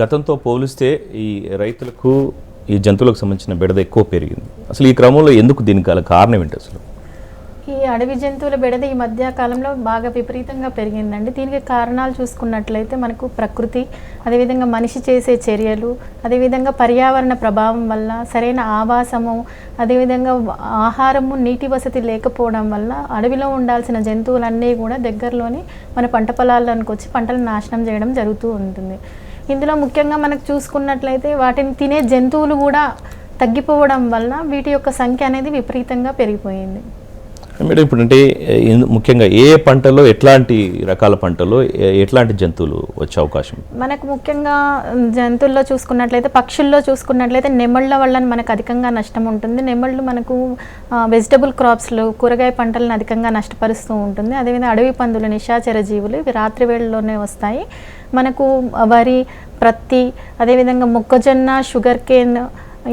గతంతో పోలిస్తే ఈ రైతులకు ఈ జంతువులకు సంబంధించిన బెడద ఎక్కువ పెరిగింది. అసలు ఈ క్రమంలో ఎందుకు దీనికి గల కారణం ఏంటి అసలు? ఈ అడవి జంతువుల బెడద ఈ మధ్య కాలంలో బాగా విపరీతంగా పెరిగిందండి. దీనికి కారణాలు చూసుకున్నట్లయితే మనకు ప్రకృతి అదేవిధంగా మనిషి చేసే చర్యలు అదేవిధంగా పర్యావరణ ప్రభావం వల్ల సరైన ఆవాసము అదేవిధంగా ఆహారము నీటి వసతి లేకపోవడం వల్ల అడవిలో ఉండాల్సిన జంతువులన్నీ కూడా దగ్గరలోని మన పంట పొలాల్లోనికి వచ్చి పంటలు నాశనం చేయడం జరుగుతూ ఉంటుంది. ఇందులో ముఖ్యంగా మనకు చూసుకున్నట్లయితే వాటిని తినే జంతువులు కూడా తగ్గిపోవడం వలన వీటి యొక్క సంఖ్య అనేది విపరీతంగా పెరిగిపోయింది. మేడం ఇప్పుడు అంటే ముఖ్యంగా ఏ పంటలో ఎట్లాంటి రకాల పంటలో ఎట్లాంటి జంతువులు వచ్చే అవకాశం? మనకు ముఖ్యంగా జంతువుల్లో చూసుకున్నట్లయితే పక్షుల్లో చూసుకున్నట్లయితే నెమళ్ళ వల్ల మనకు అధికంగా నష్టం ఉంటుంది. నెమళ్ళు మనకు వెజిటబుల్ క్రాప్స్లో కూరగాయ పంటలను అధికంగా నష్టపరుస్తూ ఉంటుంది. అదేవిధంగా అడవి పందులు నిశాచర జీవులు ఇవి రాత్రి వేళల్లోనే వస్తాయి. మనకు వరి ప్రత్తి అదేవిధంగా మొక్కజొన్న షుగర్ కేన్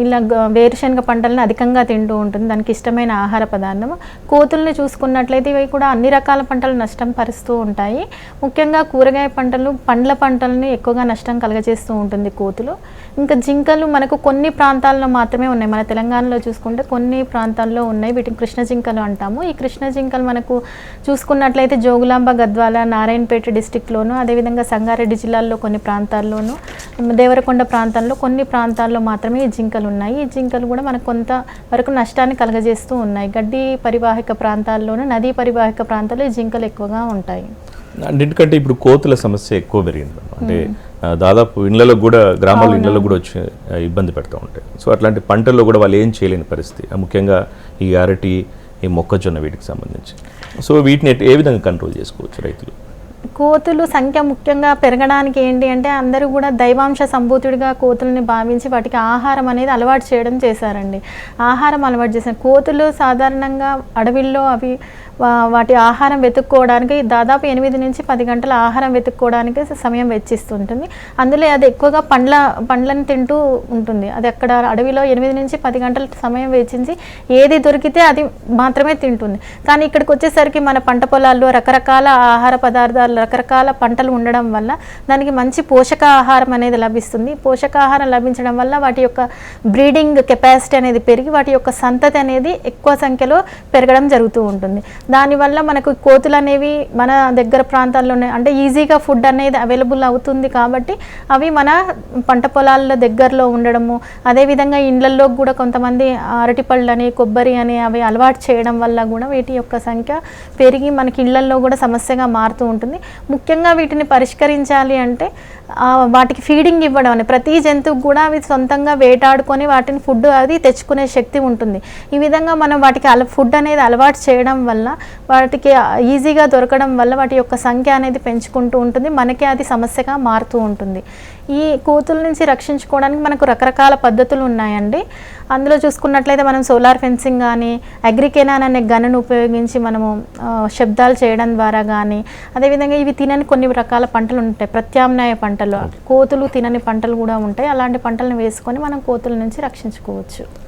ఇలా వేరుశనగ పంటలను అధికంగా తింటూ ఉంటుంది. దానికి ఇష్టమైన ఆహార పదార్థం కోతుల్ని చూసుకున్నట్లయితే ఇవి కూడా అన్ని రకాల పంటలు నష్టం పరుస్తూ ఉంటాయి. ముఖ్యంగా కూరగాయ పంటలు పండ్ల పంటలను ఎక్కువగా నష్టం కలగజేస్తూ ఉంటుంది కోతులు. ఇంకా జింకలు మనకు కొన్ని ప్రాంతాల్లో మాత్రమే ఉన్నాయి. మన తెలంగాణలో చూసుకుంటే కొన్ని ప్రాంతాల్లో ఉన్నాయి. వీటిని కృష్ణ జింకలు అంటాము. ఈ కృష్ణ జింకలు మనకు చూసుకున్నట్లయితే జోగులాంబ గద్వాల నారాయణపేట డిస్టిక్లోను అదేవిధంగా సంగారెడ్డి జిల్లాల్లో కొన్ని ప్రాంతాల్లోనూ దేవరకొండ ప్రాంతాల్లో కొన్ని ప్రాంతాల్లో మాత్రమే ఈ జింకలు ఉన్నాయి ఈ జింకలు కూడా మనకు కొంత వరకు నష్టాన్ని కలగజేస్తూ ఉన్నాయి. గడ్డి పరివాహిక ప్రాంతాల్లోనూ నదీ పరివాహిక ప్రాంతాల్లో ఈ జింకలు ఎక్కువగా ఉంటాయి. అన్నిటికంటే ఇప్పుడు కోతుల సమస్య ఎక్కువ పెరిగింది. అంటే దాదాపు ఇళ్ళలో కూడా గ్రామాల ఇళ్ళలో కూడా వచ్చి ఇబ్బంది పెడతా ఉంటాయి. సో అట్లాంటి పంటల్లో కూడా వాళ్ళు ఏం చేయలేని పరిస్థితి. ముఖ్యంగా ఈ అరటి ఈ మొక్కజొన్న వీటికి సంబంధించి. సో వీటిని ఏ విధంగా కంట్రోల్ చేసుకోవచ్చు రైతులు? కోతులు సంఖ్య ముఖ్యంగా పెరగడానికి ఏంటి అంటే అందరూ కూడా దైవాంశ సంభూతుడిగా కోతుల్ని భావించి వాటికి ఆహారం అనేది అలవాటు చేయడం చేశారండి. ఆహారం అలవాటు చేశారు. కోతులు సాధారణంగా అడవిల్లో అవి వా- వాటి ఆహారం వెతుక్కోవడానికి దాదాపు ఎనిమిది నుంచి పది గంటల ఆహారం వెతుక్కోవడానికి సమయం వెచ్చిస్తుంటుంది. అందులో అది ఎక్కువగా పండ్ల పండ్లను తింటూ ఉంటుంది. అది అక్కడ అడవిలో ఎనిమిది నుంచి పది గంటల సమయం వెచ్చించి ఏది దొరికితే అది మాత్రమే తింటుంది. కానీ ఇక్కడికి వచ్చేసరికి మన పంట పొలాల్లో రకరకాల ఆహార పదార్థాలు రకరకాల పంటలు ఉండడం వల్ల దానికి మంచి పోషకాహారం అనేది లభిస్తుంది. పోషకాహారం లభించడం వల్ల వాటి యొక్క బ్రీడింగ్ కెపాసిటీ అనేది పెరిగి వాటి యొక్క సంతతి అనేది ఎక్కువ సంఖ్యలో పెరగడం జరుగుతూ ఉంటుంది. దానివల్ల మనకు కోతులు అనేవి మన దగ్గర ప్రాంతాల్లోనే అంటే ఈజీగా ఫుడ్ అనేది అవైలబుల్ అవుతుంది కాబట్టి అవి మన పంట పొలాల దగ్గరలో ఉండడము అదేవిధంగా ఇండ్లల్లో కూడా కొంతమంది అరటిపళ్ళు అని కొబ్బరి అని అవి అలవాటు చేయడం వల్ల కూడా వీటి యొక్క సంఖ్య పెరిగి మనకి ఇళ్ళల్లో కూడా సమస్యగా మారుతూ ఉంటుంది. ముఖ్యంగా వీటిని పరిష్కరించాలి అంటే వాటికి ఫీడింగ్ ఇవ్వడం అని ప్రతి జంతువుకు కూడా అవి సొంతంగా వేటాడుకొని వాటిని ఫుడ్ అది తెచ్చుకునే శక్తి ఉంటుంది. ఈ విధంగా మనం వాటికి అల ఫుడ్ అనేది అలవాటు చేయడం వల్ల వాటికి ఈజీగా దొరకడం వల్ల వాటి యొక్క సంఖ్య అనేది పెంచుకుంటూ ఉంటుంది మనకే అది సమస్యగా మారుతూ ఉంటుంది. ఈ కోతుల నుంచి రక్షించుకోవడానికి మనకు రకరకాల పద్ధతులు ఉన్నాయండి. అందులో చూసుకున్నట్లయితే మనం సోలార్ ఫెన్సింగ్ కానీ అగ్రికెనాన్ అనే గన్ను ఉపయోగించి మనము శబ్దాలు చేయడం ద్వారా కానీ అదేవిధంగా ఇవి తినని కొన్ని రకాల పంటలు ఉంటాయి ప్రత్యామ్నాయ పంటలు. పంటలు కోతులు తినని పంటలు కూడా ఉంటాయి. అలాంటి పంటలను వేసుకొని మనం కోతుల నుంచి రక్షించుకోవచ్చు.